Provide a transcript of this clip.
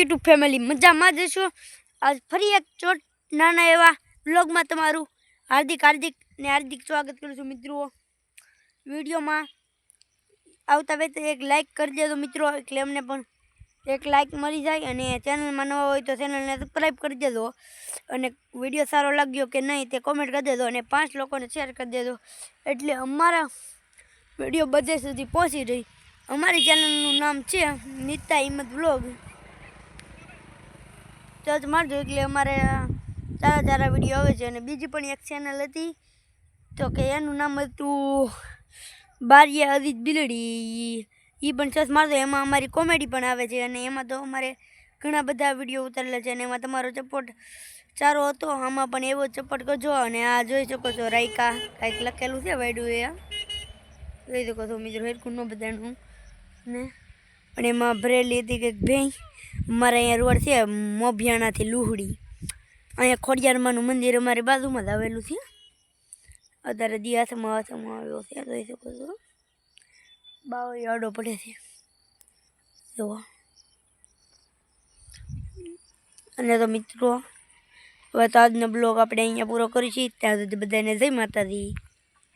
YouTube family મજામાં જશો આજ ફરી એક ચોટ નાના એવા બ્લોગમાં તમારું હાર્દિક હાર્દિક ને હાર્દિક સ્વાગત કરું છું મિત્રો. વિડીયોમાં આવતા વેત એક લાઇક કરી દેજો મિત્રો, એટલે અમને પણ એક લાઇક મળી જાય અને ચેનલમાં નવા હોય તો ચેનલને સબસ્ક્રાઈબ કરી દેજો અને વીડિયો સારો લાગ્યો કે નહીં તે કોમેન્ટ કરી દેજો અને પાંચ લોકોને શેર કરી દેજો. એટલે અમારા વીડિયો બધે સુધી પહોંચી રહી. અમારી ચેનલનું નામ છે નીતા હિંમત બ્લોગ સર્ચ મારજો, એટલે અમારે સારા સારા વીડિયો આવે છે અને બીજી પણ એક ચેનલ હતી. તો કે એનું નામ હતું બારિયા અજીત બિલડી. એ પણ સર્ચ મારજો એમાં અમારી કોમેડી પણ આવે છે અને એમાં તો અમારે ઘણા બધા વીડિયો ઉતારેલા છે અને એમાં તમારો સપોર્ટ સારો હતો. આમાં પણ એવો સપોર્ટ કરજો અને આ જોઈ શકો છો, રાયકા કાંઈક લખેલું છે વાયડું એ. જોઈ શકો છો મિત્રો હેરકું ન બધાનું. ને? પણ એમાં ભરેલી હતી કંઈક ભેંસ. અમારે અહીંયા રોડ છે, મોભિયાણાથી લુહડી. અહીંયા ખોડિયારમાંનું મંદિર અમારી બાજુમાં જ આવેલું છે. અત્યારે દિયાસમાં હાથમાં આવ્યો છે, જોઈ શકો છો. બાવો આડો પડે છે. જુઓ. અને તો મિત્રો, હવે તો આજનો બ્લોગ આપણે અહીંયા પૂરો કરીશું. ત્યાં સુધી બધાને જય માતાજી.